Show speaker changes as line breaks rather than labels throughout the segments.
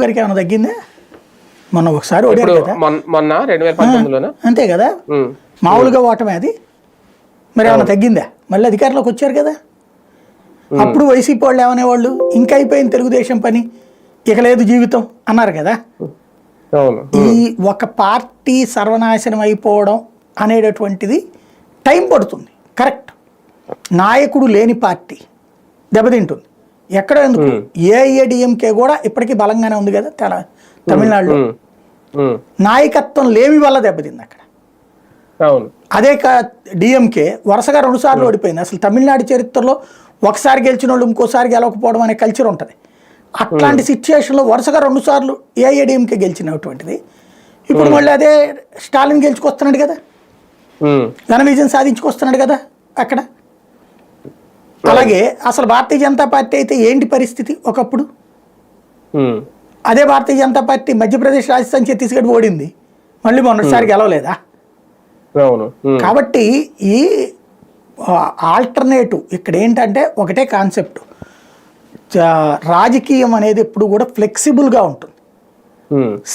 గారికి ఏమైనా తగ్గిందా? మొన్న ఒకసారి ఓడారు కదా.
మొన్న- మొన్న రెండు వేల పంతొమ్మిదిలోనా?
అంతే కదా. మామూలుగా ఓటమే అది. మరి ఏమైనా తగ్గిందా? మళ్ళీ అధికారంలోకి వచ్చారు కదా. అప్పుడు వైసీపీ వాళ్ళు ఏమనేవాళ్ళు? ఇంకా అయిపోయింది తెలుగుదేశం పని. ఇక లేదు జీవితం అన్నారు కదా. ఈ ఒక పార్టీ సర్వనాశనం అయిపోవడం అనేటటువంటిది టైం పడుతుంది. కరెక్ట్. నాయకుడు లేని పార్టీ దెబ్బతింటుంది. ఎక్కడ ఎందుకు? ఏఐఏడిఎంకే కూడా ఇప్పటికీ బలంగానే ఉంది కదా తెల తమిళనాడులో. నాయకత్వం లేమి వల్ల దెబ్బతింది అక్కడ. అదే డిఎంకే వరుసగా రెండు సార్లు ఓడిపోయింది. అసలు తమిళనాడు చరిత్రలో ఒకసారి గెలిచిన వాళ్ళు ఇంకోసారి గెలవకపోవడం అనే కల్చర్ ఉంటుంది. అట్లాంటి సిచ్యుయేషన్లో వరుసగా రెండు సార్లు ఏఐడిఎంకే గెలిచినటువంటిది. ఇప్పుడు మళ్ళీ అదే స్టాలిన్ గెలుచుకొస్తున్నాడు కదా. ఘన విజయం సాధించుకొస్తున్నాడు కదా అక్కడ. అలాగే అసలు భారతీయ జనతా పార్టీ అయితే ఏంటి పరిస్థితి ఒకప్పుడు?
ఉమ్,
అదే భారతీయ జనతా పార్టీ మధ్యప్రదేశ్ రాజస్థాన్ ఛత్తీస్గఢ్ ఓడింది. మళ్ళీ మొన్నటిసారి గెలవలేదా?
అవును. ఉమ్,
కాబట్టి ఈ ఆల్టర్నేటివ్ ఇక్కడ ఏంటంటే ఒకటే కాన్సెప్ట్. రాజకీయం అనేది ఎప్పుడు కూడా ఫ్లెక్సిబుల్గా ఉంటుంది.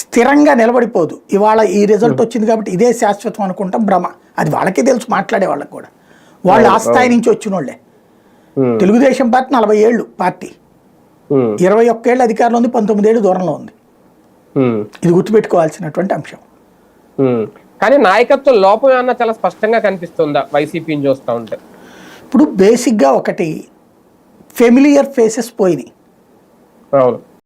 స్థిరంగా నిలబడిపోదు. ఇవాళ ఈ రిజల్ట్ వచ్చింది కాబట్టి ఇదే శాశ్వతం అనుకుంటాం భ్రమ. అది వాళ్ళకే తెలుసు మాట్లాడే వాళ్ళకి కూడా. వాళ్ళు ఆ స్థాయి నుంచి వచ్చిన వాళ్ళే తెలుగుదేశం పార్టీ నలభై ఏళ్ళు పార్టీ.
ఉమ్,
ఇరవై ఒక్కేళ్ళు అధికారంలో ఉంది పంతొమ్మిది ఏళ్ళు దూరంలో ఉంది.
ఉమ్,
ఇది గుర్తుపెట్టుకోవాల్సినటువంటి అంశం.
కానీ నాయకత్వం లోపం ఏమన్నా చాలా స్పష్టంగా కనిపిస్తుందా వైసీపీని చూస్తూ ఉంటే?
ఇప్పుడు బేసిక్గా ఒకటి ఫెమిలియర్ ఫేసెస్ పోయినాయి.
అవును.